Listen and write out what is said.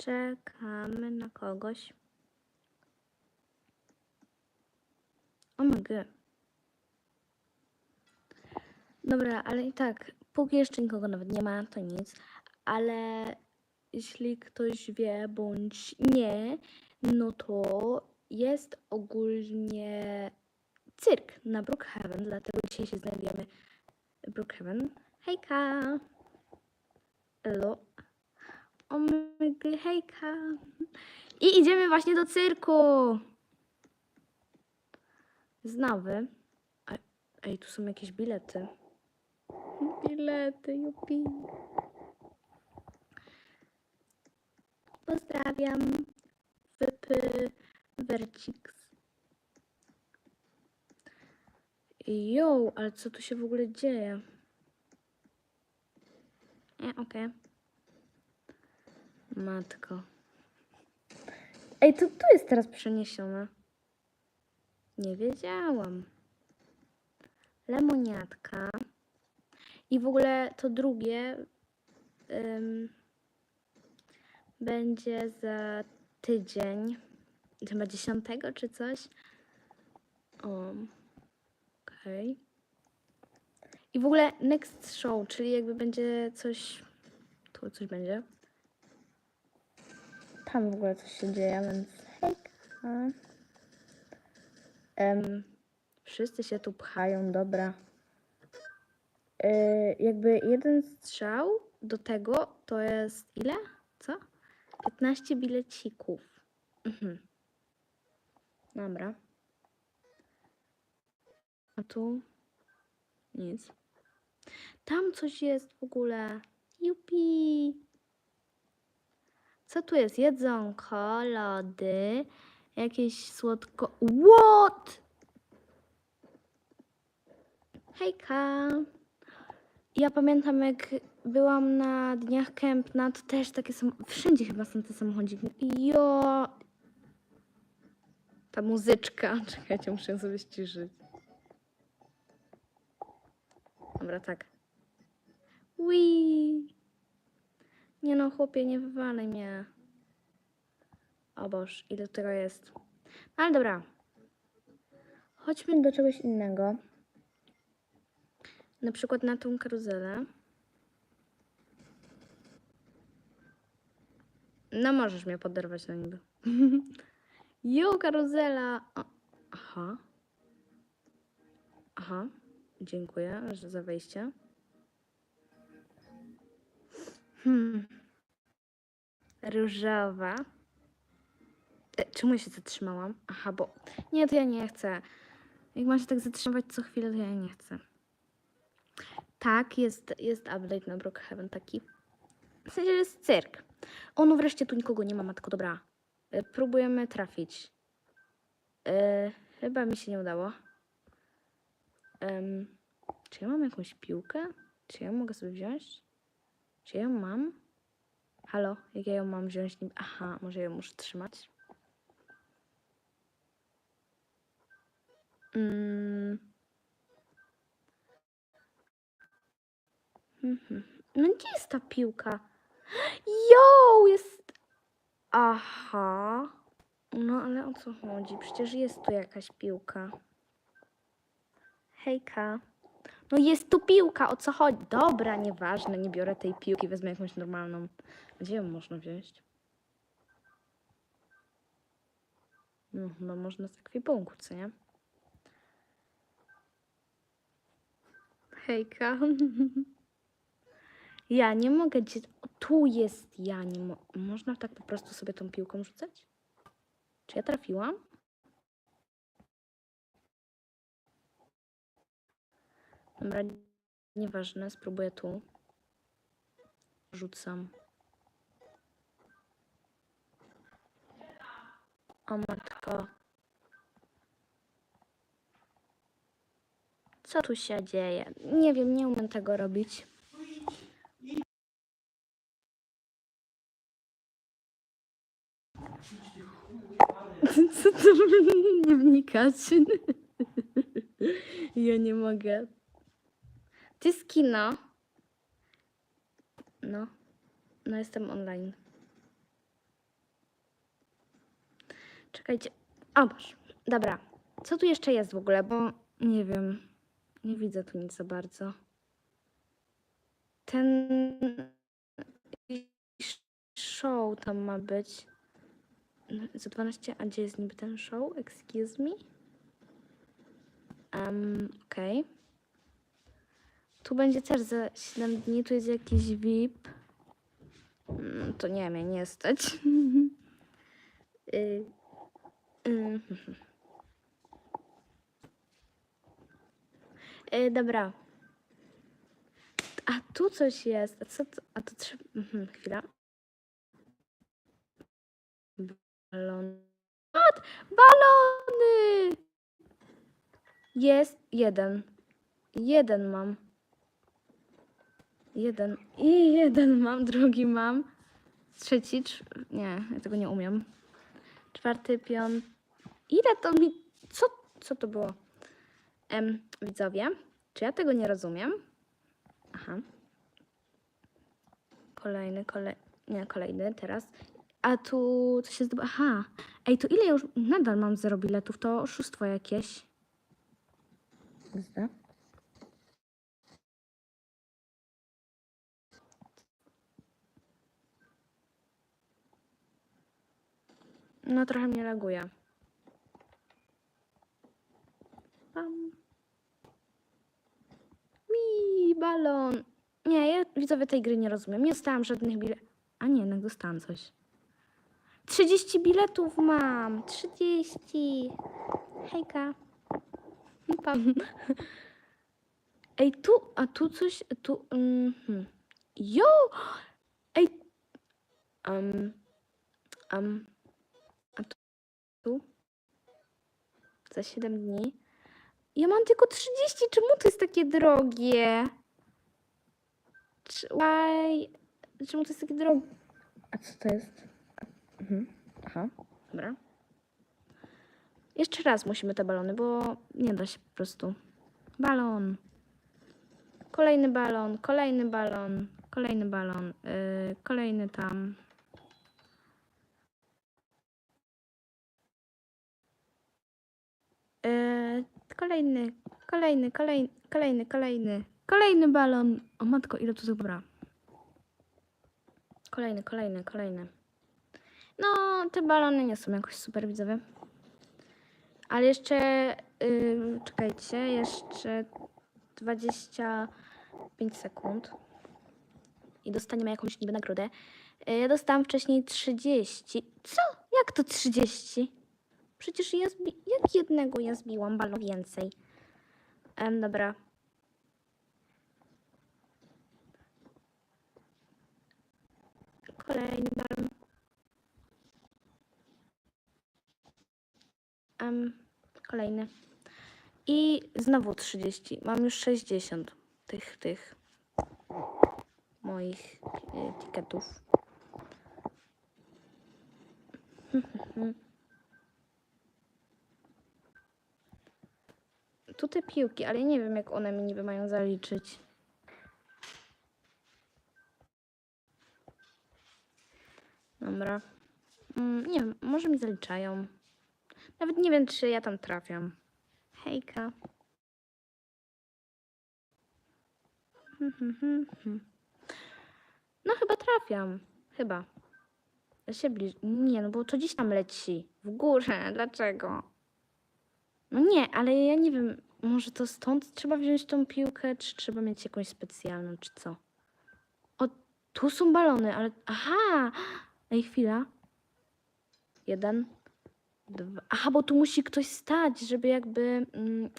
Czekamy na kogoś. O my god. Dobra, ale i tak, póki jeszcze nikogo nawet nie ma, to nic. Ale jeśli ktoś wie bądź nie, no to jest ogólnie cyrk na Brookhaven, dlatego dzisiaj się znajdujemy w Brookhaven. Hejka! Elo. O my god, hejka! I idziemy właśnie do cyrku! Znowy. Ej, tu są jakieś bilety. Bilety, jupi. Pozdrawiam. Wypy Vercix. Jo, ale co tu się w ogóle dzieje? Nie, okej. Matko. Ej, to tu jest teraz przeniesione. Nie wiedziałam. Lemoniatka. I w ogóle to drugie ym, będzie za tydzień. Chyba dziesiątego czy coś. Okej. I w ogóle next show, czyli jakby będzie coś. Tu coś będzie. Tam w ogóle coś się dzieje, więc hejka. Em, wszyscy się tu pchają, dobra. Yy, jakby jeden strzał do tego to jest ile? Co? 15 bilecików. Mhm. Dobra. A tu nic. Tam coś jest w ogóle. Jupi. Co tu jest? Jedzonko, lody, jakieś słodko... What? Hejka. Ja pamiętam, jak byłam na dniach Kępna, to też takie są... Wszędzie chyba są te samochodziki. Jo! Ta muzyczka. Czekajcie, muszę ją sobie ściszyć. Dobra, tak. Wii. Nie no, chłopie, nie wywalaj mnie. O Boż, ile tego jest. No, ale dobra. Chodźmy do czegoś innego. Na przykład na tą karuzelę. No możesz mnie poderwać na niby. Jo, karuzela! O, aha. Aha. Dziękuję za wejście. Hmm. Różowa. E, czemu się zatrzymałam? Aha, bo... Nie, to ja nie chcę. Jak ma się tak zatrzymywać co chwilę, to ja nie chcę. Tak, jest, jest update na Brookhaven taki. W sensie, że jest cyrk. O, no wreszcie tu nikogo nie ma, matko, dobra. E, Próbujemy trafić. E, chyba mi się nie udało. Czy ja mam jakąś piłkę? Czy ja mogę sobie wziąć? Ja ją mam? Halo, jak ja ją mam wziąć? Aha, może ją muszę trzymać. Mm. Mhm. No gdzie jest ta piłka? Jo, jest... Aha. No ale o co chodzi? Przecież jest tu jakaś piłka. Hejka. No jest tu piłka, o co chodzi? Dobra, nieważne, nie biorę tej piłki, wezmę jakąś normalną. Gdzie ją można wziąć? No, no można z ekwipunku, co nie? Hejka. Ja nie mogę tu jest ja, nie mo... Można tak po prostu sobie tą piłką rzucać? Czy ja trafiłam? Nieważne, spróbuję tu. Rzucam. O matko. Co tu się dzieje? Nie wiem, nie umiem tego robić. Co to nie wnikać? Ja nie mogę. To jest kino. No. No jestem online. Czekajcie. O. Dobra. Co tu jeszcze jest w ogóle? Bo nie wiem. Nie widzę tu nic za bardzo. Ten show tam ma być. Za 12, a gdzie jest niby ten show? Excuse me? Um, okej. Tu będzie też za 7 dni, tu jest jakiś VIP. Mm, To nie wiem, nie stać. Y, y, y, Dobra. A tu coś jest. A co to? A to trzeba. Mhm, chwila. Balon. Balony! Jest jeden. Jeden mam. Jeden. I jeden mam, drugi mam. Trzeci, cz... nie, ja tego nie umiem. Czwarty, piąty. Ile to mi. Co, co to było? Em, widzowie, czy ja tego nie rozumiem? Aha. Kolejny, kolej... Nie, kolejny teraz. A tu co się zdobywa? Aha. Ej, to ile już nadal mam zero biletów? To oszustwo jakieś. Zda. No trochę mnie laguje. Pam. Mi balon. Nie, ja widzowie tej gry nie rozumiem. Nie dostałam żadnych biletów. A nie, jednak dostałam coś. 30 biletów mam. 30. Hejka. Pam. Ej, tu, a tu coś, tu, mhm. Jo! Ej, um, um, za 7 dni. Ja mam tylko 30, czemu to jest takie drogie? Why? Czemu to jest takie drogie? A co to jest? Mhm. Aha, dobra. Jeszcze raz musimy te balony, bo nie da się po prostu. Balon. Kolejny balon, kolejny balon, kolejny balon, yy, kolejny tam. Yy, kolejny, kolejny, kolejny, kolejny, kolejny, kolejny balon. O matko, ile tu dobra. Kolejny, kolejny, kolejny. No, te balony nie są jakoś super widzowie. Ale jeszcze, yy, czekajcie, jeszcze 25 sekund. I dostaniemy jakąś niby nagrodę. Yy, Ja dostałam wcześniej 30. Co? Jak to 30? Przecież ja jak jednego ja zbiłam balon więcej. Em, dobra. Kolejny balon. Em, kolejny. I znowu 30. Mam już 60 tych, tych moich e, Tu te piłki, ale nie wiem jak one mi niby mają zaliczyć. Dobra. Mm, nie wiem, może mi zaliczają. Nawet nie wiem, czy ja tam trafiam. Hejka. No chyba trafiam. Chyba. Ja się bliż... Nie, no bo to gdzieś tam leci. W górę. Dlaczego? No nie, ale ja nie wiem. Może to stąd trzeba wziąć tą piłkę, czy trzeba mieć jakąś specjalną, czy co? O, tu są balony, ale... Aha! Ej, chwila. Jeden. Dwa. Aha, bo tu musi ktoś stać, żeby jakby mm,